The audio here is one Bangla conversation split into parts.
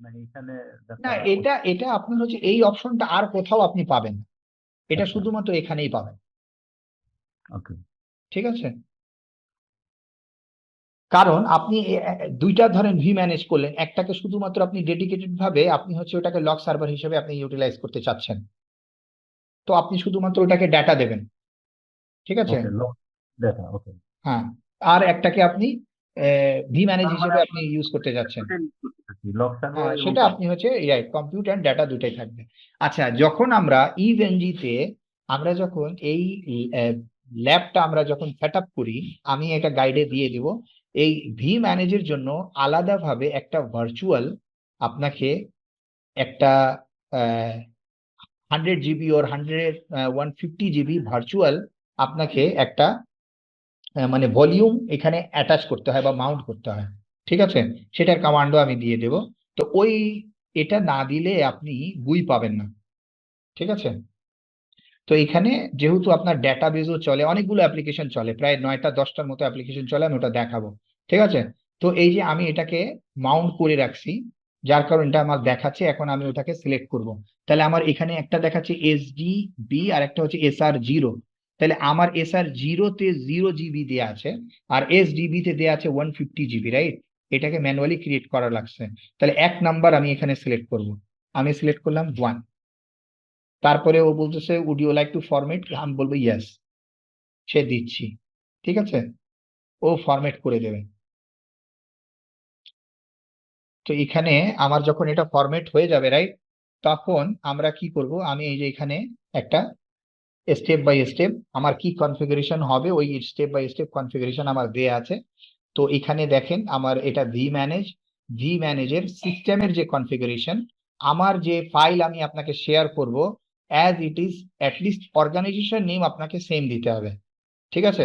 মানে এখানে না এটা এটা আপনার হচ্ছে এই অপশনটা আর কোথাও আপনি পাবেন না। এটা আচ্ছা। শুধুমাত্র এখানেই পাবেন। ওকে। ঠিক আছে? কারণ আপনি দুইটা ধরেন ভি ম্যানেজ করলেন একটাকে শুধুমাত্র আপনি ডেডিকেটেড ভাবে আপনি হচ্ছে ওটাকে লক সার্ভার হিসেবে আপনি ইউটিলাইজ করতে চাচ্ছেন। তো আপনি শুধুমাত্র ওটাকে ডাটা দেবেন। ঠিক আছে? হ্যাঁ আর একটাকে আপনি ভি ম্যানেজ তার মানে হিসেবে আপনি ইউজ করতে যাচ্ছেন। হ্যাঁ সেটা আপনি হচ্ছে রাইট কম্পিউটার ডাটা দুটাই থাকবে। আচ্ছা যখন আমরা ইভেনজিতে আমরা যখন এই ল্যাবটা আমরা যখন সেট আপ করি আমি এটা গাইডে দিয়ে দিব। এই ভি ম্যানেজের জন্য আলাদাভাবে একটা ভার্চুয়াল আপনাকে একটা hundred GB or hundred one fifty GB virtual আপনাকে একটা মানে ভলিউম এখানে অ্যাটাচ করতে হয় বা মাউন্ট করতে হয়। ঠিক আছে? সেটার কমান্ডও আমি দিয়ে দেব। তো ওই, এটা না দিলে আপনি গুই পাবেন না। ঠিক আছে? তো এখানে যেহেতু আপনার ডেটাবেজও চলে, অনেকগুলো অ্যাপ্লিকেশন চলে, প্রায় নয়টা, দশটার মতো অ্যাপ্লিকেশন চলে, আমি ওটা দেখাবো। ঠিক আছে? তো এই যে আমি এটাকে মাউন্ট করে রাখছি, যার কারণে এটা আমার দেখাচ্ছে, এখন আমি ওটাকে সিলেক্ট করব। তাহলে আমার এখানে একটা দেখাচ্ছে এসডি বি আর একটা হচ্ছে এসআর জিরো তাহলে আমার এস আর জিরোতে জিরো জিবি দেওয়া আছে, আর এস তে দেওয়া আছে ওয়ান ফিফটি জিবি রাইট এটাকে ম্যানুয়ালি ক্রিয়েট করা লাগছে। তাহলে এক নাম্বার আমি এখানে সিলেক্ট করব। আমি সিলেক্ট করলাম ওয়ান তারপরে ও বলতেছে would you like to format আমি বলব ইয়েস সে দিচ্ছি। ঠিক আছে? ও ফরম্যাট করে দেবে। তো এখানে আমার যখন এটা ফরম্যাট হয়ে যাবে রাইট তখন আমরা কি করব? আমি এই যে এখানে একটা স্টেপ বাই স্টেপ আমার কি কনফিগারেশন হবে, ওই স্টেপ বাই স্টেপ কনফিগারেশন আমার দেয়া আছে। তো এখানে দেখেন আমার এটা ভি ম্যানেজ ভি ম্যানেজের সিস্টেমের যে কনফিগারেশন আমার যে ফাইল আমি আপনাকে শেয়ার করব as it is at least organisation name আপনাকে সেম দিতে হবে। ঠিক আছে?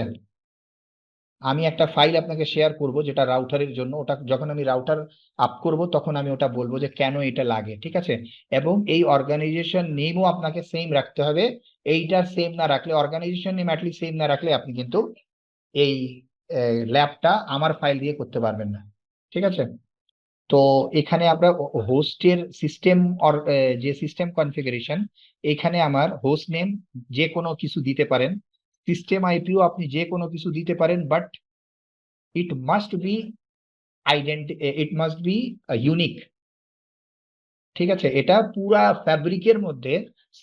আমি একটা ফাইল আপনাকে শেয়ার করব যেটা রাউটারের জন্য, ওটা যখন আমি রাউটার আপ করব তখন আমি ওটা বলব যে কেন এটা লাগে। ঠিক আছে? এবং এই অর্গানাইজেশন নেমও আপনাকে সেম রাখতে হবে এইটার সেম না রাখলে অর্গানাইজেশন নেম অ্যাটলিস্ট সেম না রাখলে আপনি কিন্তু এই ল্যাবটা আমার ফাইল দিয়ে করতে পারবেন না। ঠিক আছে? তো এখানে আমরা হোস্টের সিস্টেম অর যে সিস্টেম কনফিগারেশন এখানে আমার হোস্ট নেম যে কোনো কিছু দিতে পারেন। সিস্টেম আইপিও আপনি যে কোনো কিছু দিতে পারেন but it must be identity it must be unique ঠিক আছে? এটা পুরা ফ্যাব্রিকের মধ্যে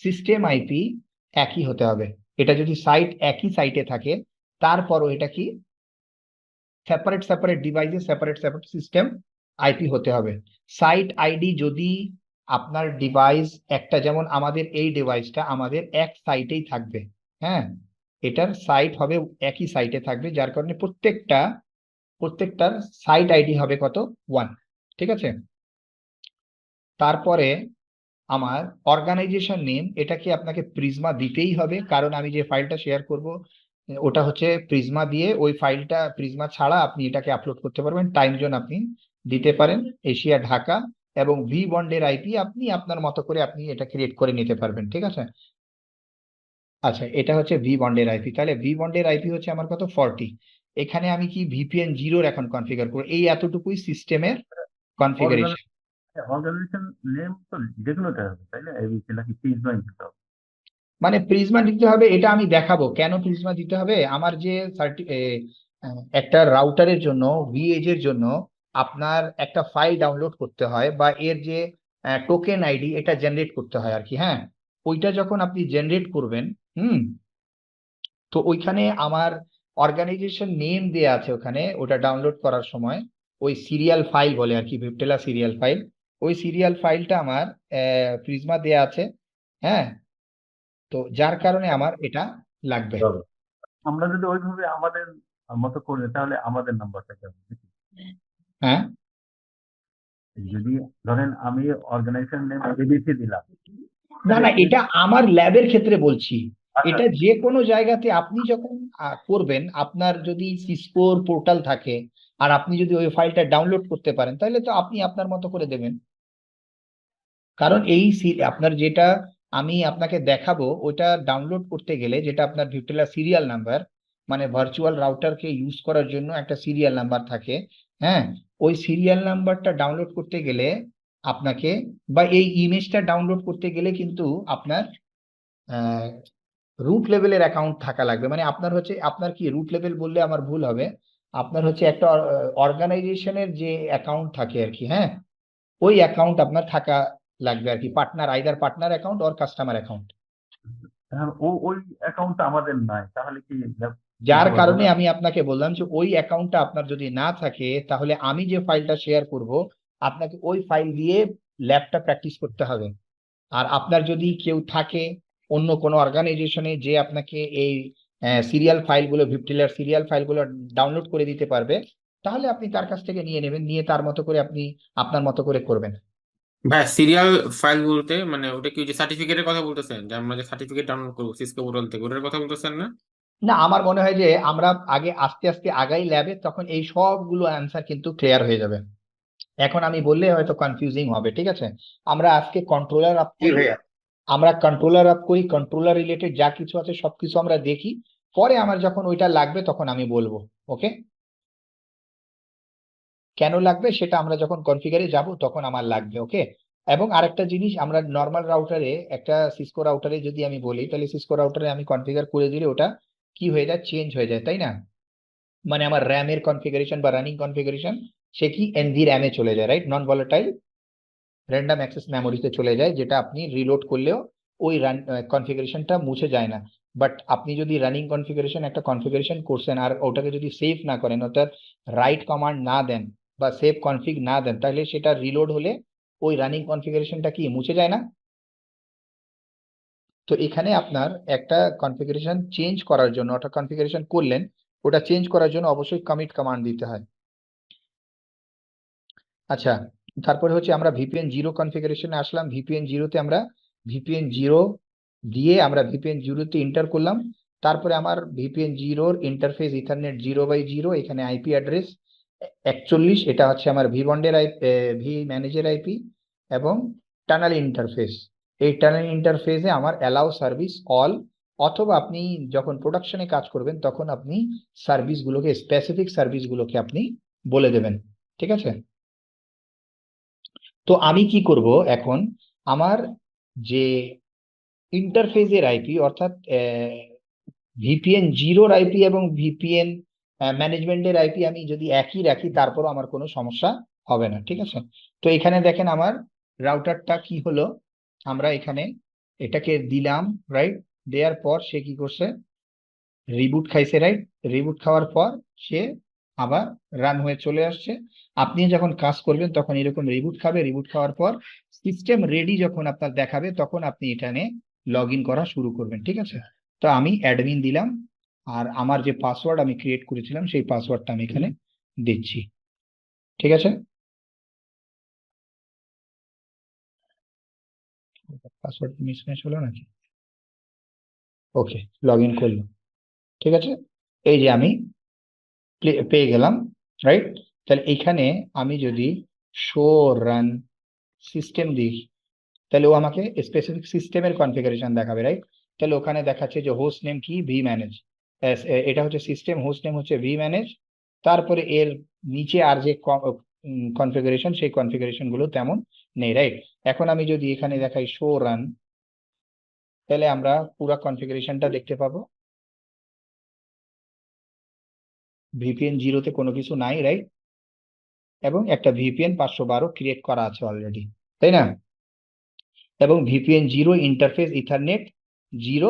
সিস্টেম আইপি একই হতে হবে। এটা যদি সাইট একই সাইটে থাকে, তারপরও এটা কি? সেপারেট সেপারেট ডিভাইসে সেপারেট সেপারেট সিস্টেম আইপি হতে হবে। সাইট আইডি যদি আপনার ডিভাইস একটা, যেমন আমাদের এই ডিভাইসটা আমাদের এক সাইটেই থাকবে হ্যাঁ? এটার সাইট হবে একই সাইটে থাকবে, যার কারণে প্রত্যেকটা, প্রত্যেকটার সাইট আইডি হবে কত? ওয়ান ঠিক আছে? তারপরে আমার অর্গানাইজেশন নেম এটাকে আপনাকে প্রিজমা দিতেই হবে। কারণ আমি যে ফাইলটা শেয়ার করব, ওটা হচ্ছে প্রিজমা দিয়ে ওই ফাইলটা প্রিজমা ছাড়া আপনি এটাকে আপলোড করতে পারবেন। টাইম জোন আপনি দিতে পারেন, এশিয়া, ঢাকা এবং ভি বন্ডের আইপি আপনি আপনার মতো করে আপনি এটা ক্রিয়েট করে নিতে পারবেন, ঠিক আছে? আচ্ছা এটা হচ্ছে ভি বন্ডের আইপি তাহলে ভি বন্ডের আইপি হচ্ছে আমার কত? ফর্টি এখানে আমি কি ভিপিএন জিরোর এখন কনফিগার করব? এই এতটুকুই সিস্টেমের কনফিগারেশন অর্গানাইজেশন নেম তো হবে, তাই না? এই নাকি প্রিজমা দিতে হবে মানে প্রিজমা দিতে হবে, এটা আমি দেখাবো। কেন প্রিজমা দিতে হবে? আমার যে সার্টি একটা রাউটারের জন্য ভিএজ এর জন্য আপনার একটা ফাইল ডাউনলোড করতে হয় বা এর যে টোকেন আইডি এটা জেনারেট করতে হয় আর কি হ্যাঁ? ওইটা যখন আপনি জেনারেট করবেন, হুম? তো ওইখানে আমার অর্গানাইজেশন নেম দেয়া আছে ওখানে, ওটা ডাউনলোড করার সময়, ওই সিরিয়াল ফাইল বলে আর কি ভিপটেলা সিরিয়াল ফাইল ওই সিরিয়াল ফাইলটা আমার প্রিজমা দেয়া আছে হ্যাঁ? তো যার কারণে আমার এটা লাগবে। আমরা যদি ওইভাবে আমাদের মতো করি তাহলে আমাদের নাম্বারটা কেমন? হ্যাঁ? যদি ধরেন আমি অর্গানাইজেশন নেম এবিসি দিলাম। না না এটা আমার ল্যাবের ক্ষেত্রে বলছি। আচ্ছা, এটা যে কোনো জায়গাতে আপনি যখন আহ, করবেন আপনার যদি সিসকোর পোর্টাল থাকে আর আপনি যদি ওই ফাইলটা ডাউনলোড করতে পারেন তাহলে তো আপনি আপনার মতো করে দেবেন। কারণ এই আপনার যেটা আমি আপনাকে দেখাবো, ওটা ডাউনলোড করতে গেলে যেটা আপনার ভিপটেলা সিরিয়াল নাম্বার মানে ভার্চুয়াল রাউটারকে ইউজ করার জন্য একটা সিরিয়াল নাম্বার থাকে হ্যাঁ? ওই সিরিয়াল নাম্বারটা ডাউনলোড করতে গেলে আপনাকে, বা এই ইমেজটা ডাউনলোড করতে গেলে কিন্তু আপনার রুট লেভেলের অ্যাকাউন্ট থাকা লাগবে। মানে আপনার হচ্ছে, আপনার কি রুট লেভেল বললে আমার ভুল হবে, আপনার হচ্ছে একটা অর্গানাইজেশনের যে অ্যাকাউন্ট থাকে আর কি হ্যাঁ? ওই অ্যাকাউন্ট আপনার থাকা লাগবে আর কি partner either partner account or customer account ও ওই অ্যাকাউন্টটা আমাদের নাই তাহলে কি যার কারণে আমি আপনাকে বললাম যে ওই অ্যাকাউন্টটা আপনার যদি না থাকে তাহলে আমি যে ফাইলটা শেয়ার করব আপনাকে ওই ফাইল দিয়ে ল্যাবটা প্র্যাকটিস করতে হবে। আর আপনার যদি কেউ থাকে অন্য কোনো অর্গানাইজেশনে যে আপনাকে এই সিরিয়াল ফাইলগুলো ভিপটিলার সিরিয়াল ফাইলগুলো ডাউনলোড করে দিতে পারবে তাহলে আপনি তার কাছ থেকে নিয়ে নেবেন নিয়ে তার মতো করে আপনি আপনার মতো করে করবেন। ভাই সিরিয়াল ফাইল বলতে মানে ওটা কি ওই যে সার্টিফিকেটের কথা বলতেছেন? যে আমরা যে সার্টিফিকেট ডাউনলোড করব সিসকো পোর্টাল থেকে ওটার কথা বলতেছেন না? না আমার মনে হয় যে আমরা আগে আস্তে আস্তে আগাই ল্যাবে তখন এই সবগুলো অ্যান্সার কিন্তু ক্লিয়ার হয়ে যাবে। এখন আমি বললে হয়তো কনফিউজিং হবে ঠিক আছে? আমরা আজকে কন্ট্রোলার আপ ভাইয়া? আমরা কন্ট্রোলার আপ করি কন্ট্রোলার রিলেটেড যা কিছু আছে সবকিছু আমরা দেখি। পরে আমার যখন ওইটা লাগবে তখন আমি বলব ওকে কেন লাগবে সেটা আমরা যখন কনফিগারে যাব তখন আমার লাগবে ওকে এবং আরেকটা জিনিস, আমরা নর্মাল রাউটারে একটা সিসকো রাউটারে যদি আমি বলি, তাহলে সিসকো রাউটারে আমি কনফিগার করে দিলে ওটা কি হয়ে যায়? চেঞ্জ হয়ে যায়, তাই না? মানে আমার র্যামের কনফিগারেশন বা রানিং কনফিগারেশন সে কি এনভি র্যামে চলে যায় right non volatile random access মেমোরিতে চলে যায়, যেটা আপনি রিলোড করলেও ওই রান কনফিগারেশনটা মুছে যায় না। বাট আপনি যদি রানিং কনফিগারেশন একটা কনফিগারেশন করছেন আর ওটাকে যদি সেভ না করেন, অর্থাৎ রাইট কমান্ড না দেন বা সেভ কনফিগ না দেন, তাহলে সেটা রিলোড হলে ওই রানিং কনফিগারেশনটা কি মুছে যায় না? তো এখানে আপনার একটা কনফিগারেশন চেঞ্জ করার জন্য, অর্থাৎ কনফিগারেশন করলেন, ওটা চেঞ্জ করার জন্য অবশ্যই কমিট কমান্ড দিতে হয়। আচ্ছা তারপরে হচ্ছে আমরা ভিপিএন জিরো কনফিগারেশনে আসলাম। ভিপিএন জিরোতে আমরা ভিপিএন জিরো দিয়ে আমরা ভিপিএন জিরোতে এন্টার করলাম। তারপরে আমার ভিপিএন জিরোর interface ethernet zero by zero এখানে আইপি অ্যাড্রেস একচল্লিশ, এটা হচ্ছে আমার ভি বন্ডের আই ভি ম্যানেজের আইপি এবং টানেল ইন্টারফেস এই টানেল ইন্টারফেসে আমার অ্যালাউ সার্ভিস অল অথবা আপনি যখন প্রোডাকশনে কাজ করবেন, তখন আপনি সার্ভিসগুলোকে স্পেসিফিক সার্ভিসগুলোকে আপনি বলে দেবেন। ঠিক আছে? তো আমি কি করব এখন? আমার যে ইন্টারফেসের আইপি অর্থাৎ ভিপিএন জিরোর আইপি এবং ভিপিএন ম্যানেজমেন্টের আইপি আমি যদি একই রাখি, তারপরও আমার কোনো সমস্যা হবে না, ঠিক আছে? তো এখানে দেখেন আমার রাউটারটা কি হলো? আমরা এখানে এটাকে দিলাম রাইট দেওয়ার পর সে কি করছে? রিবুট খাইছে রাইট রিবুট খাওয়ার পর সে আবার রান হয়ে চলে আসছে। আপনি যখন কাজ করবেন, তখন এরকম রিবুট খাবে। রিবুট খাওয়ার পর সিস্টেম রেডি যখন আপনার দেখাবে, তখন আপনি এখানে লগ করা শুরু করবেন, ঠিক আছে? তো আমি অ্যাডমিন দিলাম আর আমার যে পাসওয়ার্ড আমি ক্রিয়েট করেছিলাম সেই পাসওয়ার্ডটা আমি এখানে দিচ্ছি। ঠিক আছে? পাসওয়ার্ড মিসম্যাচ হলো নাকি? ওকে লগ ইন করলাম। ঠিক আছে? এই যে আমি পেয়ে গেলাম রাইট তাহলে এখানে আমি যদি শো রান সিস্টেম দিই তাহলে ও আমাকে স্পেসিফিক সিস্টেমের কনফিগারেশন দেখাবে রাইট তাহলে ওখানে দেখাচ্ছে যে হোস্ট নেম কি? ভি ম্যানেজ এটা হচ্ছে সিস্টেম হোস্ট নেম হচ্ছে ভি ম্যানেজ তারপরে এর নিচে আর যে কনফিগারেশন সেই কনফিগারেশনগুলো তেমন নেই রাইট এখন আমি যদি এখানে দেখাই শো রান তাহলে আমরা পুরো কনফিগারেশনটা দেখতে পাবো। ভিপিএন জিরোতে কোনো কিছু নাই রাইট এবং একটা ভিপিএন পাঁচশো বারো ক্রিয়েট করা আছে অলরেডি তাই না? এবং VPN zero interface ethernet zero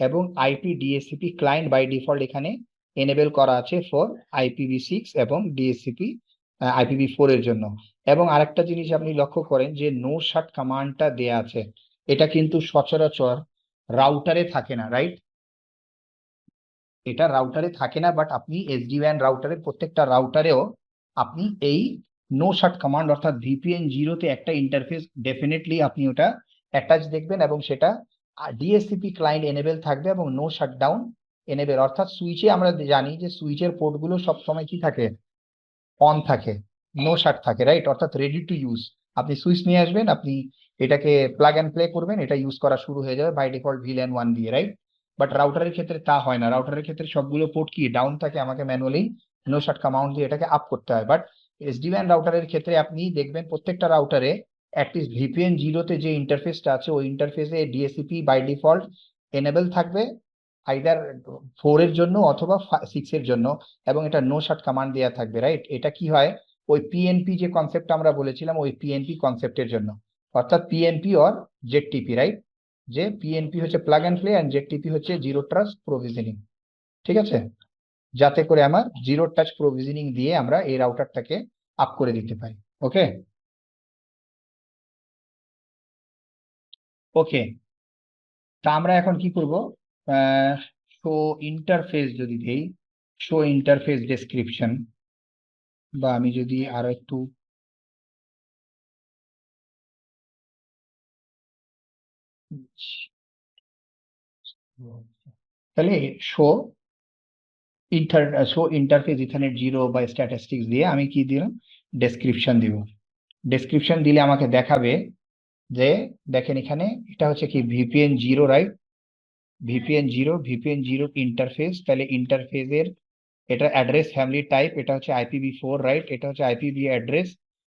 এবং IP DHCP client by default এখানে এনেবেল করা আছে ফর আইপিভি সিক্স এবং ডিএসসিপি আইপিভি ফোর এর জন্য। এবং আরেকটা জিনিস আপনি লক্ষ্য করেন যে নো শার্ট কমান্ডটা দেয়া আছে। এটা কিন্তু সচরাচর রাউটারে থাকে না রাইট এটা রাউটারে থাকে না বাট আপনি এসডি ওয়ান রাউটারের প্রত্যেকটা রাউটারেও আপনি এই নো শার্ট কমান্ড অর্থাৎ ভিপিএন জিরোতে একটা ইন্টারফেস ডেফিনেটলি আপনি ওটা অ্যাটাচ দেখবেন এবং সেটা ডিএসসিপি ক্লায়েন্ট এনেবেল থাকবে এবং নো শাটডাউন এনেবেল অর্থাৎ সুইচে আমরা জানি যে সুইচের পোর্টগুলো সবসময় কি থাকে? অন থাকে নো শাট থাকে রাইট অর্থাৎ রেডি টু ইউজ আপনি সুইচ নিয়ে আসবেন, আপনি এটাকে প্লাগ অ্যান্ড প্লে করবেন, এটা ইউজ করা শুরু হয়ে যাবে বাই ডিফল্ট ভিলেন ওয়ান দিয়ে রাইট বাট রাউটারের ক্ষেত্রে তা হয় না। রাউটারের ক্ষেত্রে সবগুলো পোর্ট কি? ডাউন থাকে আমাকে ম্যানুয়ালি নো শাট কামাউন্ট দিয়ে এটাকে আপ করতে হয়। বাট এসডি ওয়ান রাউটারের ক্ষেত্রে আপনি দেখবেন প্রত্যেকটা রাউটারে অ্যাটলিস্ট ভিপিএন জিরোতে যে ইন্টারফেসটা আছে, ওই ইন্টারফেসে ডিএসসিপি বাই ডিফল্ট এনেবেল থাকবে আইদার ফোর এর জন্য অথবা সিক্স এর জন্য, এবং এটা নো শট কমান্ড দেওয়া থাকবে রাইট এটা কি হয়? ওই পিএনপি যে কনসেপ্ট আমরা বলেছিলাম, ওই পিএনপি কনসেপ্টের জন্য। অর্থাৎ PNP or Z ZTP right যে পিএনপি হচ্ছে plug and play and ZTP হচ্ছে জিরো ট্রাস্ট প্রভিজনিং ঠিক আছে? যাতে করে আমার জিরো টাচ প্রভিজনিং দিয়ে আমরা এই রাউটারটাকে আপ করে দিতে পারি ওকে ওকে তা আমরা এখন কি করব? শো ইন্টারফেস যদি দেই শো ইন্টারফেস ডেসক্রিপশন বা আমি যদি আরও একটু তাহলে show inter show interface ethernet zero বা স্ট্যাটিস্টিক্স দিয়ে আমি কি দিলাম? ডেসক্রিপশন দিব। ডেসক্রিপশন দিলে আমাকে দেখাবে যে দেখেন এখানে এটা হচ্ছে কি VPN zero right VPN zero VPN zero interface তাহলে ইন্টারফেসের এটা অ্যাড্রেস ফ্যামিলি টাইপ এটা হচ্ছে আইপিভি ফোর রাইট এটা হচ্ছে আইপিভি অ্যাড্রেস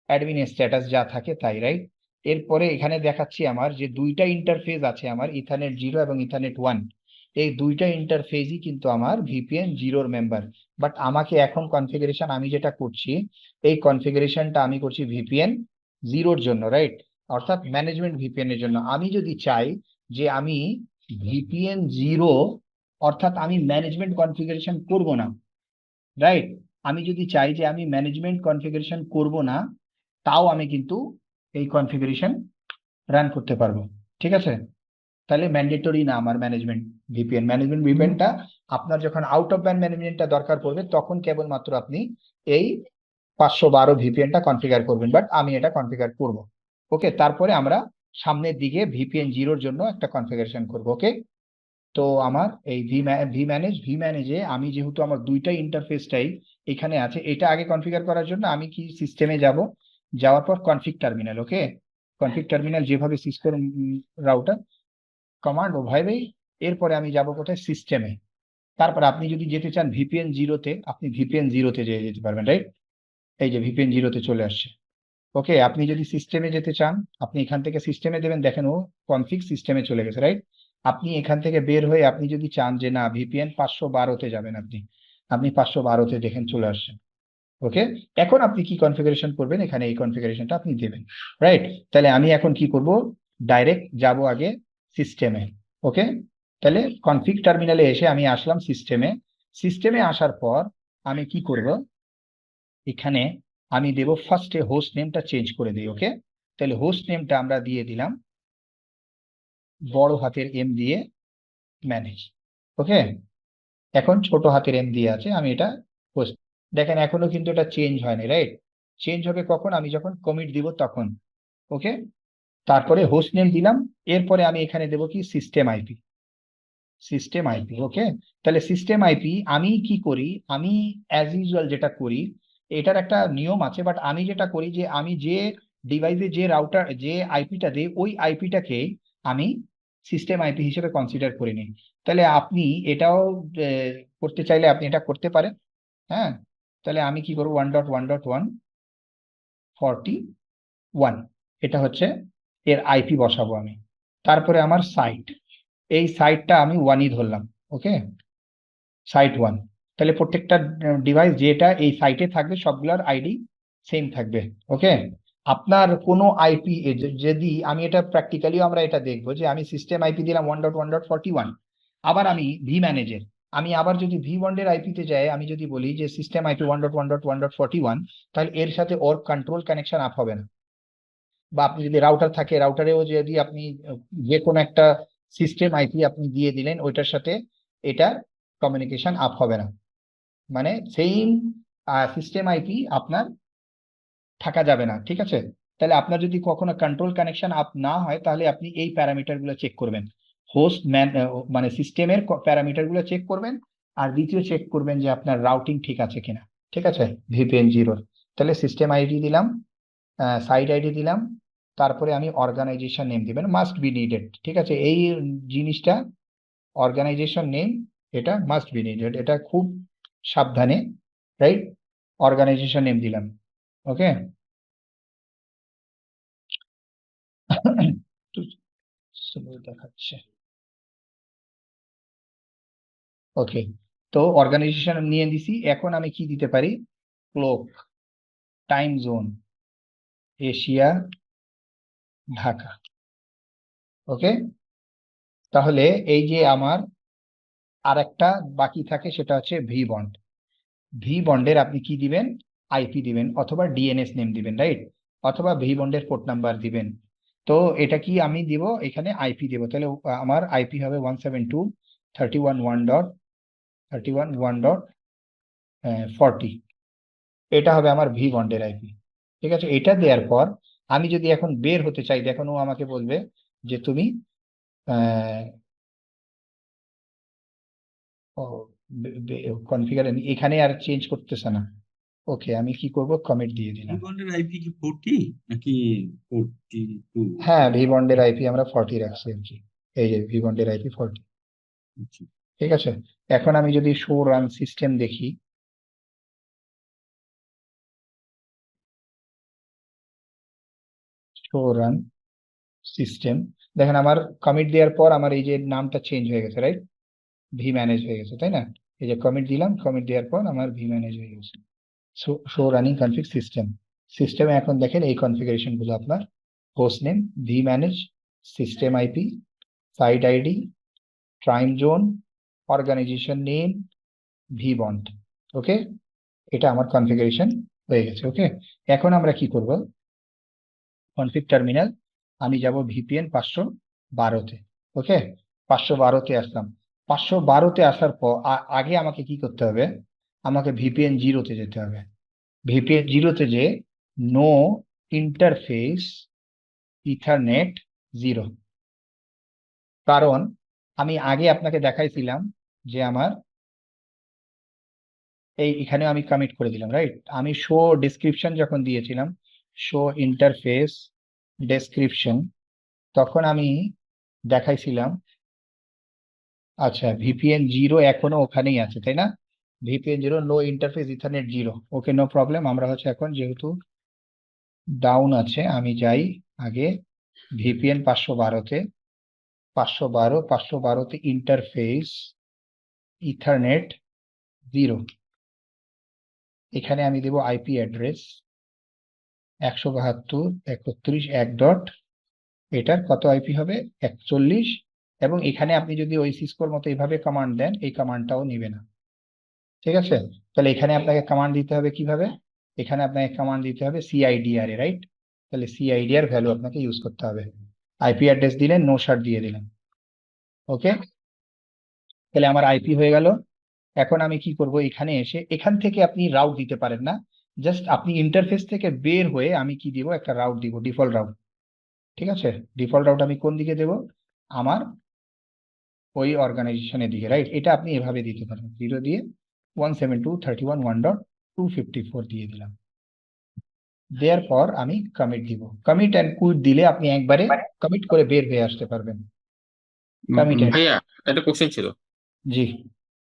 অ্যাডমিন স্ট্যাটাস যা থাকে তাই রাইট এরপরে এখানে দেখাচ্ছি আমার যে দুইটা ইন্টারফেস আছে আমার ইথারনেট জিরো এবং ইথারনেট ওয়ান এই দুইটা ইন্টারফেসই কিন্তু আমার ভিপিএন জিরোর মেম্বার বাট আমাকে এখন কনফিগারেশন আমি যেটা করছি, এই কনফিগারেশনটা আমি করছি ভিপিএন জিরোর জন্য রাইট অর্থাৎ ম্যানেজমেন্ট ভিপিএন এর জন্য। আমি যদি চাই যে আমি ভিপিএন জিরো অর্থাৎ আমি ম্যানেজমেন্ট কনফিগারেশন করব না রাইট আমি যদি চাই যে আমি ম্যানেজমেন্ট কনফিগারেশন করব না, তাও আমি কিন্তু এই কনফিগারেশন রান করতে পারব। ঠিক আছে? তাহলে ম্যান্ডেটরি না আমার ম্যানেজমেন্ট ভিপিএন ম্যানেজমেন্ট ভিপিএনটা আপনার যখন আউট অফ ব্যান্ড ম্যানেজমেন্টটা দরকার পড়বে, তখন কেবলমাত্র আপনি এই পাঁচশো বারো ভিপিএনটা কনফিগার করবেন। বাট আমি এটা কনফিগার করব। ওকে তারপরে আমরা সামনের দিকে ভিপিএন জিরোর জন্য একটা কনফিগারেশন করব ওকে তো আমার এই ভি ভি ম্যানেজ ভি ম্যানেজে আমি যেহেতু আমার দুইটা ইন্টারফেসটাই এখানে আছে, এটা আগে কনফিগার করার জন্য আমি কি সিস্টেমে যাব? যাওয়ার পর config terminal okay config terminal যেভাবে সিস্টেম রাউটার কমান্ড ওভাবেই এরপরে আমি যাব কোথায়? সিস্টেমে তারপর আপনি যদি যেতে চান ভিপিএন জিরোতে আপনি ভিপিএন জিরোতে যেয়ে যেতে পারবেন রাইট এই যে ভিপিএন জিরোতে চলে আসছে। ওকে আপনি যদি সিস্টেমে যেতে চান, আপনি এখান থেকে সিস্টেমে দেবেন, দেখেন ও কনফিগ সিস্টেমে চলে গেছে রাইট আপনি এখান থেকে বের হয়ে আপনি যদি চান যে না ভিপিএন পাঁচশো বারোতে যাবেন আপনি আপনি পাঁচশো বারোতে দেখেন চলে আসছেন ওকে এখন আপনি কি কনফিগারেশন করবেন? এখানে এই কনফিগারেশনটা আপনি দেবেন রাইট তাহলে আমি এখন কি করব? ডাইরেক্ট যাব আগে সিস্টেমে ওকে তাহলে কনফিগ টার্মিনালে এসে আমি আসলাম সিস্টেমে সিস্টেমে আসার পর আমি কি করব? এখানে আমি দেব ফার্স্টে হোস্ট নেমটা চেঞ্জ করে দিই ওকে তাহলে হোস্ট নেমটা আমরা দিয়ে দিলাম, বড় হাতের এম দিয়ে ম্যানেজ ওকে এখন ছোট হাতের এম দিয়ে আছে, আমি এটা হোস্ট দেখেন এখনও কিন্তু এটা চেঞ্জ হয়নি রাইট চেঞ্জ হবে কখন? আমি যখন কমিট দিব তখন ওকে তারপরে হোস্ট নেম দিলাম, এরপরে আমি এখানে দেবো কি? System IP system IP okay তাহলে সিস্টেম আইপি আমি কি করি? আমি অ্যাজ ইউজুয়াল যেটা করি এটার একটা নিয়ম আছে বাট আমি যেটা করি যে আমি যে ডিভাইসে যে রাউটার যে আইপিটা দিই, ওই আইপিটাকে আমি সিস্টেম আইপি হিসেবে কনসিডার করে নিই। তাহলে আপনি এটাও করতে চাইলে আপনি এটা করতে পারেন। হ্যাঁ? তাহলে আমি কি করব? One dot one dot one forty one এটা হচ্ছে এর আইপি বসাবো আমি। তারপরে আমার সাইট এই সাইটটা আমি ওয়ানই ধরলাম ওকে সাইট ওয়ান তাহলে প্রত্যেকটা ডিভাইস যেটা এই সাইটে থাকবে, সবগুলোর আইডি সেম থাকবে ওকে আপনার কোনো আইপি যদি আমি এটা প্র্যাকটিক্যালি আমরা এটা দেখব যে আমি সিস্টেম আইপি দিলাম one dot one dot forty one আবার আমি ভি ম্যানেজের আমি আবার যদি ভি ওয়ানের আইপিতে যাই, আমি যদি বলি যে system IP one dot one dot one dot forty one তাহলে এর সাথে ওর কন্ট্রোল কানেকশন আপ হবে না। বা আপনি যদি রাউটার থাকে রাউটারেও যদি আপনি যে কোনো একটা সিস্টেম আইপি আপনি দিয়ে দিলেন, ওইটার সাথে এটা কমিউনিকেশন আপ হবে না। মানে সেম সিস্টেম আইপি আপনার থাকা যাবে না, ঠিক আছে? তাহলে আপনার যদি কখনো কন্ট্রোল কানেকশন আপ না হয়, তাহলে আপনি এই প্যারামিটারগুলো চেক করবেন। হোস্ট ম্যান মানে সিস্টেমের প্যারামিটারগুলো চেক করবেন, আর দ্বিতীয় চেক করবেন যে আপনার রাউটিং ঠিক আছে কিনা, ঠিক আছে? ভিপিএন জিরোর তাহলে সিস্টেম আইডি দিলাম সাইড আইডি দিলাম, তারপরে আমি অর্গানাইজেশন নেম দিবেন মাস্ট বি নিডেড ঠিক আছে? এই জিনিসটা অর্গানাইজেশন নেম এটা মাস্ট বি নিডেড এটা খুব সাবধানে রাইট অর্গানাইজেশন নেম দিলাম ওকে দেখাচ্ছে। ওকে তো অর্গানাইজেশন নিয়ে দিছি এখন আমি কি দিতে পারি? Clock time zone Asia Dhaka okay তাহলে এই যে আমার আরেকটা বাকি থাকে সেটা হচ্ছে ভি বন্ড ভি বন্ডের আপনি কি দিবেন? আইপি দিবেন অথবা ডিএনএস নেম দিবেন রাইট অথবা ভি বন্ডের পোর্ট নাম্বার দিবেন। তো এটা কি আমি দিব? এখানে আইপি দেব। তাহলে আমার আইপি হবে one seven two thirty one one dot thirty one one dot forty এটা হবে আমার ভি বন্ডের আইপি ঠিক আছে? এটা দেওয়ার পর আমি যদি এখন বের হতে চাই, দেখুন ও আমাকে বলবে যে তুমি আহ, ও কনফিগার এখানে আর চেঞ্জ করতেছে না। ওকে আমি কি করব? কমিট দিয়ে দিলাম। ভিভনের আইপি কি ফোরটি নাকি ফোরটি টু হ্যাঁ ভি বন্ডের আইপি আমরা ফর্টি রাখছি আর কি। এই যে ভি বন্ডের আইপি ফর্টি ঠিক আছে? এখন আমি যদি শো রান সিস্টেম দেখি। শো রান সিস্টেম দেখেন আমার কমিট দেওয়ার পর আমার এই যে নামটা চেঞ্জ হয়ে গেছে রাইট ভি ম্যানেজ হয়ে গেছে, তাই না? এই যে কমিট দিলাম কমিট দেওয়ার পর আমার ভি ম্যানেজ হয়ে গেছে। শো রানিং কনফিগ সিস্টেম সিস্টেমে এখন দেখেন এই কনফিগারেশনগুলো আপনার। Host name v manage system IP site ID time zone organisation name v bond okay এটা আমার কনফিগারেশন হয়ে গেছে ওকে এখন আমরা কি করব? কনফিগ টার্মিনাল আমি যাব ভিপিএন পাঁচশো বারোতে ওকে পাঁচশো বারোতে আসলাম। পাঁচশো বারোতে আসার পর আগে আমাকে কি করতে হবে? আমাকে ভিপিএন জিরোতে যেতে হবে। ভিপিএন জিরোতে যে নো ইন্টারফেস ইথারনেট জিরো কারণ আমি আগে আপনাকে দেখাইছিলাম যে আমার এই এখানে আমি কমিট করে দিলাম রাইট আমি শো ডেসক্রিপশন যখন দিয়েছিলাম শো ইন্টারফেস ডেসক্রিপশন তখন আমি দেখাইছিলাম আচ্ছা ভিপিএন জিরো এখনও ওখানেই আছে, তাই না? VPN zero no interface ethernet zero okay no problem আমরা হচ্ছে এখন যেহেতু ডাউন আছে, আমি যাই আগে ভিপিএন পাঁচশো বারোতে পাঁচশো বারো, পাঁচশো বারোতে ইন্টারফেস ইথারনেট জিরো এখানে আমি দেব আইপি অ্যাড্রেস একশো বাহাত্তর, একত্রিশ, এক ডট এটার কত আইপি হবে? একচল্লিশ এবং এখানে আপনি যদি ওই সিসকোর মতো এইভাবে কমান্ড দেন এই কমান্ডটাও নিবে না। ঠিক আছে? তাহলে এখানে আপনাকে কমান্ড দিতে হবে কীভাবে? এখানে আপনাকে কমান্ড দিতে হবে সিআইডিআর এ রাইট তাহলে সিআইডিআর ভ্যালু আপনাকে ইউজ করতে হবে। আইপি অ্যাড্রেস দিলেন নো শার্ট দিয়ে দিলেন। ওকে তাহলে আমার আইপি হয়ে গেল। এখন আমি কি করব? এখানে এসে এখান থেকে আপনি রাউট দিতে পারেন না। জাস্ট আপনি ইন্টারফেস থেকে বের হয়ে আমি কি দিব? একটা রাউট দিব ডিফল্ট রাউট ঠিক আছে? ডিফল্ট রাউট আমি কোন দিকে দেব? আমার ওই অর্গানাইজেশনের দিকে রাইট এটা আপনি এভাবে দিতে পারেন। জিরো দিয়ে one seven two thirty one one dot two fifty four দিয়ে দিলাম। দেওয়ার পর আমি কমিট দিব। কমিট অ্যান্ড কুইট দিলে আপনি একবারে কমিট করে বের হয়ে আসতে পারবেন। Committed. ভাইয়া একটা কোশ্চেন ছিল। জি।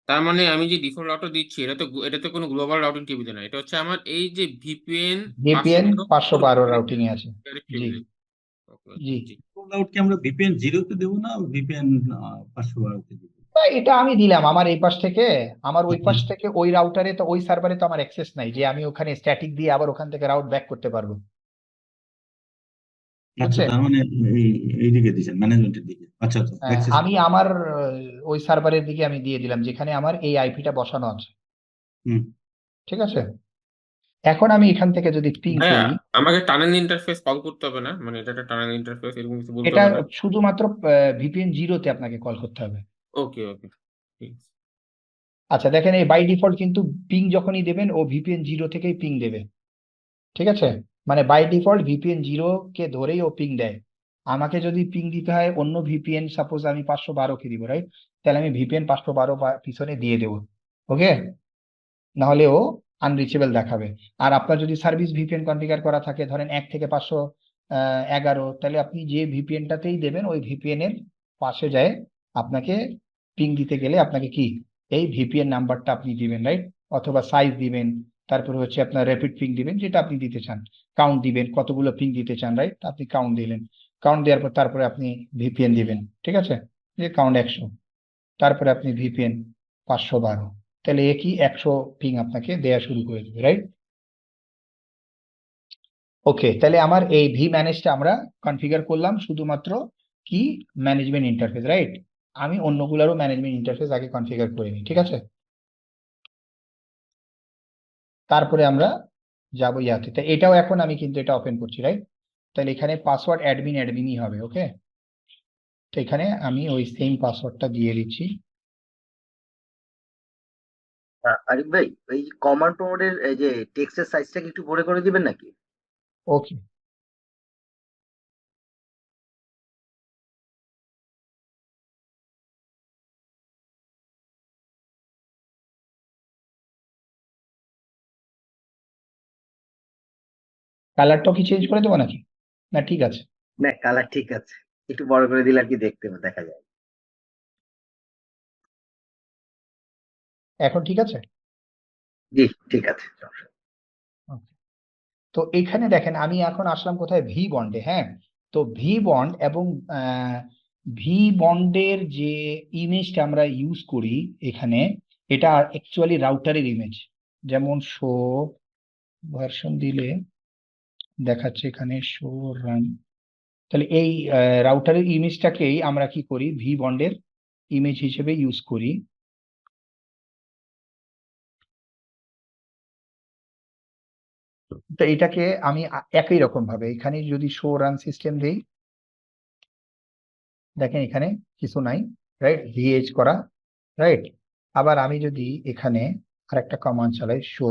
তার মানে আমি যে ডিফল্ট রাউটার দিচ্ছি এটা তো এটা তো কোনো গ্লোবাল রাউটিং টেবিলে না। এটা হচ্ছে আমার এই যে ভিপিএন ভিপিএন পাঁচশো বারো রাউটিং এ আছে জি। আউট কি আমরা ভিপিএন জিরোতে দেবো না ভিপিএন পাঁচশো বারোতে দেবো? না, এটা আমি দিলাম। আমার এই পাশ থেকে আমার ওই পাশ থেকে ওই রাউটারে তো ওই সার্ভারে তো আমার অ্যাক্সেস নাই যে আমি ওখানে স্ট্যাটিক দিয়ে আবার ওখান থেকে রাউট ব্যাক করতে পারব। আচ্ছা? তার মানে এই ম্যানেজমেন্টের দিকে আচ্ছা আচ্ছা হ্যাঁ, আমি আমার ওই সার্ভারের দিকে আমি দিয়ে দিলাম যেখানে আমার এই আইপিটা বসানো আছে। ঠিক আছে? এখন আমি এখান থেকে যদি পিং ভাইয়া করি আমাকে টানেল ইন্টারফেস কল করতে হবে না। মানে এটা একটা টানেল ইন্টারফেস এরকম কিছু বলতে এটা হবে না। শুধুমাত্র ভিপিএন জিরোতে আপনাকে কল করতে হবে। ওকে ওকে ঠিক আছে আচ্ছা দেখেন এই বাই ডিফল্ট কিন্তু পিং যখনই দেবেন ও ভিপিএন জিরো থেকেই পিং দেবে। ঠিক আছে? মানে বাই ডিফল্ট ভিপিএন জিরো কে ধরেই ও পিং দেয়। আমাকে যদি পিং দিতে হয় অন্য ভিপিএন সাপোজ আমি পাঁচশো বারো কে দিব রাইট তাহলে আমি ভিপিএন পাঁচশো বারো পিছনে দিয়ে দেবো। ওকে নাহলে ও আনরিচেবল দেখাবে। আর আপনার যদি সার্ভিস ভিপিএন কনফিগার করা থাকে, ধরেন এক থেকে পাঁচশো এগারো, তাহলে আপনি যে ভিপিএনটাতেই দেবেন, ওই ভিপিএন এর পাশে যায় আপনাকে পিং দিতে গেলে আপনাকে কি? এই ভিপিএন নাম্বারটা আপনি দিবেন রাইট অথবা সাইজ দিবেন, তারপরে হচ্ছে আপনার র্যাপিড পিং দিবেন, যেটা আপনি দিতে চান। কাউন্ট দিবেন, কতগুলো পিং দিতে চান রাইট আপনি কাউন্ট দিলেন। কাউন্ট দেওয়ার পর তারপরে আপনি ভিপিএন দিবেন, ঠিক আছে? যে কাউন্ট একশো, তারপরে আপনি ভিপিএন পাঁচশো বারো। তাহলে একই একশো পিং আপনাকে দেয়া শুরু করে দেবে রাইট ওকে তাহলে আমার এই ভি ম্যানেজটা আমরা কনফিগার করলাম শুধুমাত্র কি? ম্যানেজমেন্ট ইন্টারফেস রাইট আমি অন্যগুলোরও ম্যানেজমেন্ট ইন্টারফেস আগে কনফিগার করে নিই, ঠিক আছে? তারপরে আমরা যাব ইয়াতে। তা এটাও এখন আমি কিন্তু এটা ওপেন করছি রাইট তাহলে এখানে পাসওয়ার্ড অ্যাডমিন অ্যাডমিনই হবে ওকে তো এখানে আমি ওই সেম পাসওয়ার্ডটা দিয়ে দিচ্ছি। আরিফ ভাই ওই কমান্ড প্রমোটের এই যে টেক্সটের সাইজটাকে একটু বড় করে দিবেন নাকি? ওকে কালারটাও কি চেঞ্জ করে দেবো নাকি? না ঠিক আছে। না কালার ঠিক আছে। একটু বড় করে দিলে আর কি দেখতে দেখা যায় এখন ঠিক আছে? জি ঠিক আছে তো এখানে দেখেন আমি এখন আসলাম কোথায়? ভি বন্ডে হ্যাঁ? তো ভি বন্ড এবং ভি বন্ডের যে ইমেজটা আমরা ইউজ করি এখানে এটা অ্যাকচুয়ালি রাউটারের ইমেজ যেমন শো ভার্সন দিলে দেখাচ্ছে এখানে শো রান তাহলে এই রাউটারের ইমেজটাকেই আমরা কি করি? ভি বন্ডের ইমেজ হিসেবে ইউজ করি। তো এটাকে আমি একই রকম ভাবে এখানে যদি শো রান সিস্টেম দেই, দেখেন এখানে কিছু নাই রাইট ভিএইচ করা রাইট আবার আমি যদি এখানে আরেকটা কমান্ড চালাই show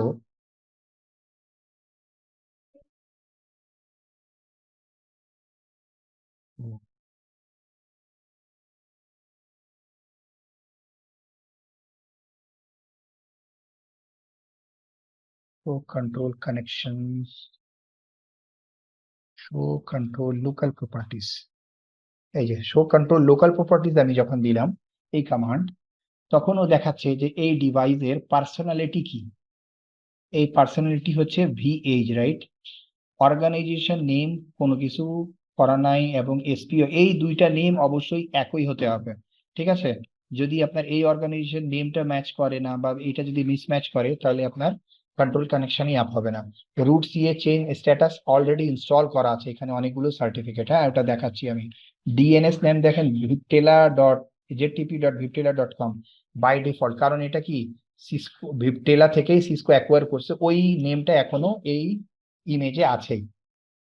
show control connections, show control local properties. এই যে শো কন্ট্রোল লোকাল প্রপার্টিজ আমি যখন দিলাম, এই কমান্ড তখন ও দেখাচ্ছে যে এই ডিভাইসের পার্সোনালিটি কি? এই পার্সোনালিটি হচ্ছে v VH right organisation name কোনো কিছু করা নাই এবং এসপিও এই দুইটা নেম অবশ্যই একই হতে হবে, ঠিক আছে? যদি আপনার এই অর্গানাইজেশন নেমটা ম্যাচ করে না বা এটা যদি মিসম্যাচ করে, তাহলে আপনার কন্ট্রোল কানেকশনই আপ হবে না। Root CA change status already install করা আছে। এখানে অনেকগুলো সার্টিফিকেট হ্যাঁ ওটা দেখাচ্ছি আমি। ডিএনএস নেম দেখেন Viptela dot JTP dot Viptela dot com by default কারণ এটা কি? সিসকো ভিপটেলা থেকেই সিসকো অ্যাকোয়ার করছে। ওই নেমটা এখনও এই ইমেজে আছেই।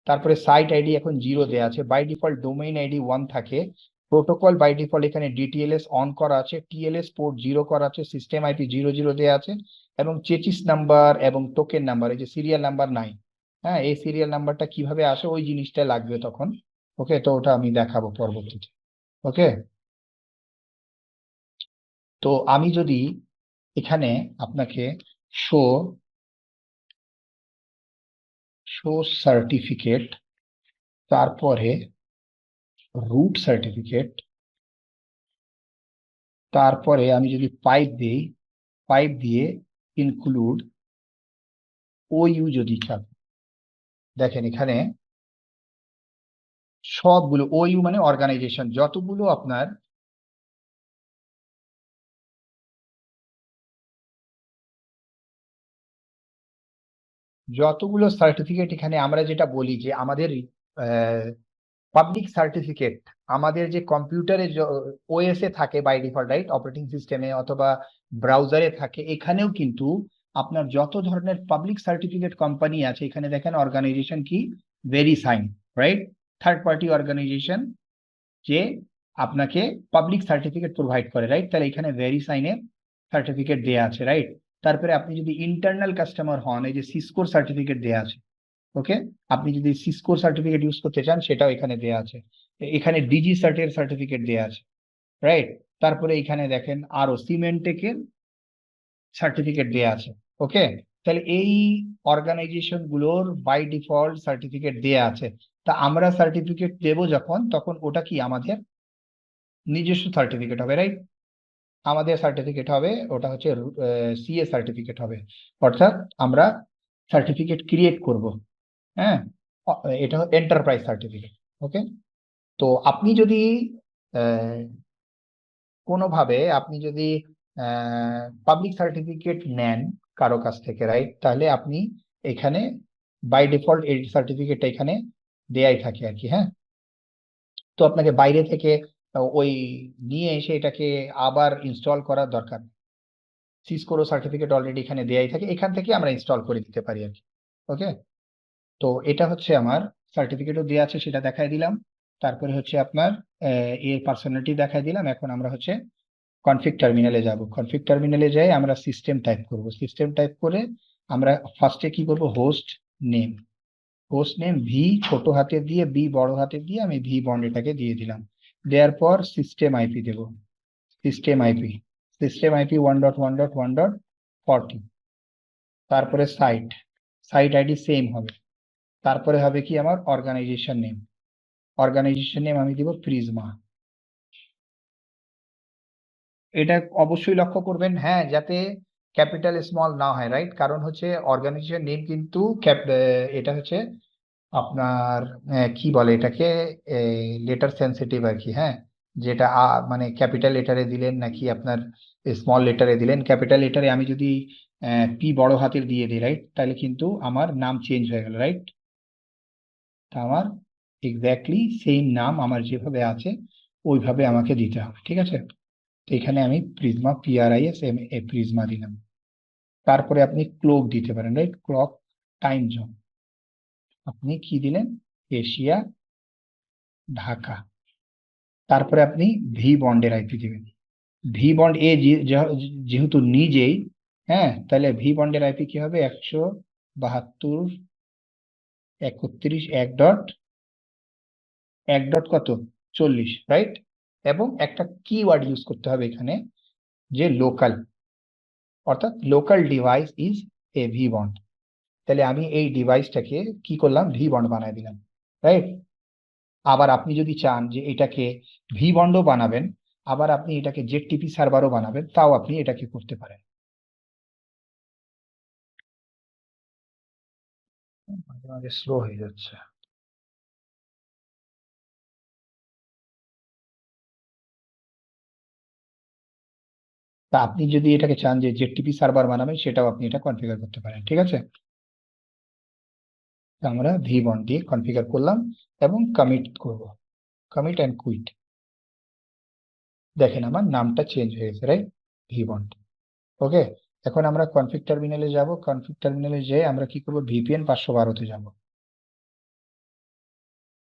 তারপরে সাইট আইডি এখন জিরো দেওয়া আছে। By default domain ID one থাকে। প্রোটোকল বাই ডিফল্ট এখানে ডিটিএলএস অন করা আছে টিএলএস পোর্ট জিরো করা আছে সিস্টেম আইপি জিরো জিরো দেওয়া আছে, এবং চেচিস নাম্বার এবং টোকেন নাম্বার এই যে সিরিয়াল নাম্বার নাই হ্যাঁ এই সিরিয়াল নাম্বারটা কীভাবে আসে ওই জিনিসটা লাগবে তখন। ওকে তো ওটা আমি দেখাবো পরবর্তীতে। ওকে তো আমি যদি এখানে আপনাকে শো শো সার্টিফিকেট তারপরে রুট সার্টিফিকেট তারপরে আমি যদি পাইপ দিই পাইপ দিয়ে ইনক্লুড ও ইউ যদি চাপ দেখেন এখানে সবগুলো ও ইউ মানে অর্গানাইজেশন যতগুলো আপনার যতগুলো সার্টিফিকেট এখানে আমরা যেটা বলি যে আমাদের পাবলিক সার্টিফিকেট আমাদের যে কম্পিউটারে ওএস এ থাকে বাই ডিফল্ট রাইট অপারেটিং সিস্টেমে অথবা ব্রাউজারে থাকে, এখানেও কিন্তু আপনার যত ধরনের পাবলিক সার্টিফিকেট কোম্পানি আছে, এখানে দেখেন অর্গানাইজেশন কি? VeriSign right third party organization যে আপনাকে পাবলিক সার্টিফিকেট প্রোভাইড করে রাইট তাহলে এখানে ভেরি সাইনে সার্টিফিকেট দেয়া আছে রাইট তারপরে আপনি যদি ইন্টারনাল কাস্টমার হন, এই যে সিসকোর সার্টিফিকেট দেয়া আছে ওকে? আপনি যদি সিসকোর সার্টিফিকেট ইউজ করতে চান, সেটাও এখানে দেয়া আছে। এখানে ডিজি সার্টের সার্টিফিকেট দেয়া আছে রাইট তারপরে এখানে দেখেন আরও সিমেন্টেকের সার্টিফিকেট দেয়া আছে, ওকে? তাহলে এই অর্গানাইজেশনগুলোর বাই ডিফল্ট সার্টিফিকেট দেয়া আছে। তা আমরা সার্টিফিকেট দেব যখন, তখন ওটা কি আমাদের নিজস্ব সার্টিফিকেট হবে রাইট আমাদের সার্টিফিকেট হবে, ওটা হচ্ছে সিএ সার্টিফিকেট হবে। অর্থাৎ আমরা সার্টিফিকেট ক্রিয়েট করব। হ্যাঁ এটা এন্টারপ্রাইজ সার্টিফিকেট ওকে তো আপনি যদি কোনোভাবে আপনি যদি পাবলিক সার্টিফিকেট নেন কারও কাছ থেকে রাইট তাহলে আপনি এখানে বাই ডিফল্ট এই সার্টিফিকেটটা এখানে দেয়াই থাকে আর কি হ্যাঁ? তো আপনাকে বাইরে থেকে ওই নিয়ে এসে এটাকে আবার ইনস্টল করার দরকার। সিসকোরও সার্টিফিকেট অলরেডি এখানে দেয়াই থাকে, এখান থেকে আমরা ইনস্টল করে দিতে পারি আর কি ওকে তো এটা হচ্ছে আমার সার্টিফিকেটও দেওয়া আছে, সেটা দেখাই দিলাম। তারপরে হচ্ছে আপনার এর পার্সোনালিটি দেখাই দিলাম। এখন আমরা হচ্ছে কনফিগ টার্মিনালে যাব। কনফিগ টার্মিনালে যাই আমরা সিস্টেম টাইপ করব। সিস্টেম টাইপ করে আমরা ফার্স্টে কি করব? Host name host name V ছোট হাতে দিয়ে বি বড় হাতে দিয়ে আমি ভি বন্ড এটাকে দিয়ে দিলাম। দেওয়ার পর সিস্টেম আইপি দেব। System IP system IP one dot one dot one dot forty তারপরে সাইট সাইট আইডি সেম হবে। তারপরে হবে কি আমার অর্গানাইজেশন নেম অর্গানাইজেশন নেম আমি দিব প্রিজমা এটা অবশ্যই লক্ষ্য করবেন হ্যাঁ যাতে ক্যাপিটাল স্মল না হয় রাইট কারণ হচ্ছে অর্গানাইজেশন নেম কিন্তু এটা হচ্ছে আপনার কি বলে এটাকে? লেটার সেন্সিটিভ আর কি হ্যাঁ? যেটা মানে ক্যাপিটাল লেটারে দিলেন নাকি আপনার স্মল লেটারে দিলেন। ক্যাপিটাল লেটারে আমি যদি পি বড় হাতের দিয়ে দিই রাইট তাহলে কিন্তু আমার নাম চেঞ্জ হয়ে গেল রাইট আমার এক্স্যাক্টলি সেম নাম আমার যেভাবে আছে, ওইভাবে আমাকে দিতে হবে, ঠিক আছে? তো এখানে আমি Prisma PRIS M A Prisma দিলাম। তারপরে আপনি ক্লক দিতে পারেন রাইট ক্লক টাইম জোন আপনি কি দিলেন? এশিয়া, ঢাকা। তারপরে আপনি ভি বন্ডের আইপি দিবেন। ভি বন্ড এ যেহেতু নিজেই হ্যাঁ? তাহলে ভি বন্ডের আইপি কি হবে? একশো বাহাত্তর একত্রিশ, এক ডট এক ডট কত? চল্লিশ রাইট এবং একটা কিওয়ার্ড ইউজ করতে হবে এখানে, যে লোকাল অর্থাৎ local device is a vBond তাহলে আমি এই ডিভাইসটাকে কি করলাম? ভি বন্ড বানায় দিলাম রাইট আবার আপনি যদি চান যে এটাকে ভি বন্ডও বানাবেন, আবার আপনি এটাকে জেটিপি সার্ভারও বানাবেন, তাও আপনি এটাকে করতে পারেন। স্লো হয়ে যাচ্ছে। তা আপনি যদি এটাকে চান যে জেটিপি সার্ভার বানাবেন, সেটাও আপনি এটা কনফিগার করতে পারেন, ঠিক আছে? আমরা ভি বন্ড দিয়ে কনফিগার করলাম এবং কমিট করব। কমিট অ্যান্ড কুইট দেখেন আমার নামটা চেঞ্জ হয়ে গেছে রাইট ভি বন্ড ওকে এখন আমরা কনফিগ টার্মিনালে যাব। কনফিগ টার্মিনালে যেয়ে আমরা কি করব? ভিপিএন পাঁচশো বারোতে যাব।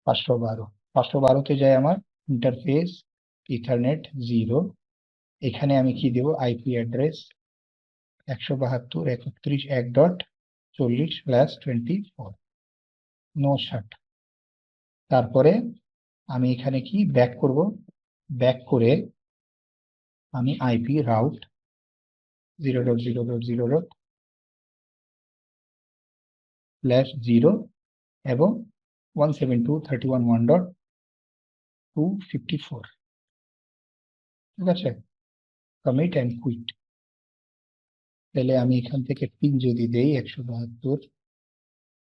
পাঁচশো বারো। পাঁচশো বারোতে যাই আমার ইন্টারফেস ইথারনেট জিরো এখানে আমি কি দেব? আইপি অ্যাড্রেস একশো বাহাত্তর, একত্রিশ, এক ডট চল্লিশ slash twenty four no shut তারপরে আমি এখানে কি? ব্যাক করব। ব্যাক করে আমি IP route zero dot zero dot zero dot slash zero এবং one seven two thirty one one dot two fifty four ঠিক আছে কমিট অ্যান্ড কুইট তাহলে আমি এখান থেকে পিন যদি দেই একশো বাহাত্তর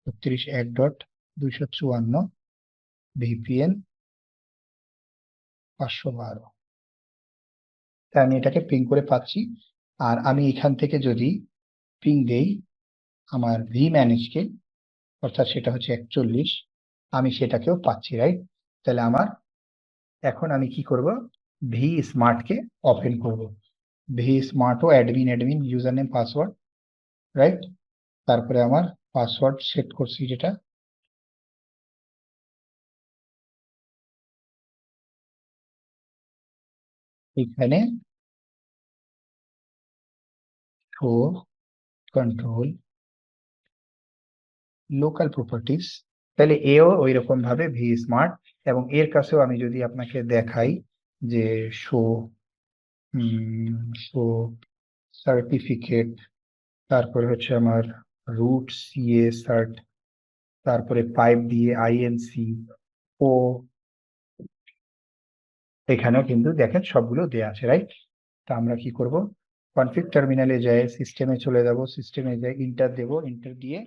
ছত্রিশ এক ডট দুইশো চুয়ান্ন ভিপিএন পাঁচশো বারো তাই আমি এটাকে পিং করে পাচ্ছি আর আমি এখান থেকে যদি পিং দেই আমার ভি ম্যানেজকে অর্থাৎ সেটা হচ্ছে একচল্লিশ, আমি সেটাকেও পাচ্ছি রাইট তাহলে আমার এখন আমি কি করব? ভি স্মার্টকে ওপেন করব। V স্মার্টও admin admin user name password right তারপরে আমার পাসওয়ার্ড সেট করছি যেটা। এখানে শো কন্ট্রোল লোকাল প্রপার্টিস তাহলে এও ওই রকম ভাবে ভি স্মার্ট এবং এর কাছেও আমি যদি আপনাকে দেখাই যে শো শো সার্টিফিকেট তারপরে হচ্ছে আমার রুট সিএ সার্ট তারপরে পাইপ দিয়ে আইএনসি ও এখানেও কিন্তু দেখেন সবগুলো দেয়া আছে রাইট তা আমরা কি করব? কনফিগ টার্মিনালে যাই সিস্টেমে চলে যাব সিস্টেমে যাই ইন্টার দেব ইন্টার দিয়ে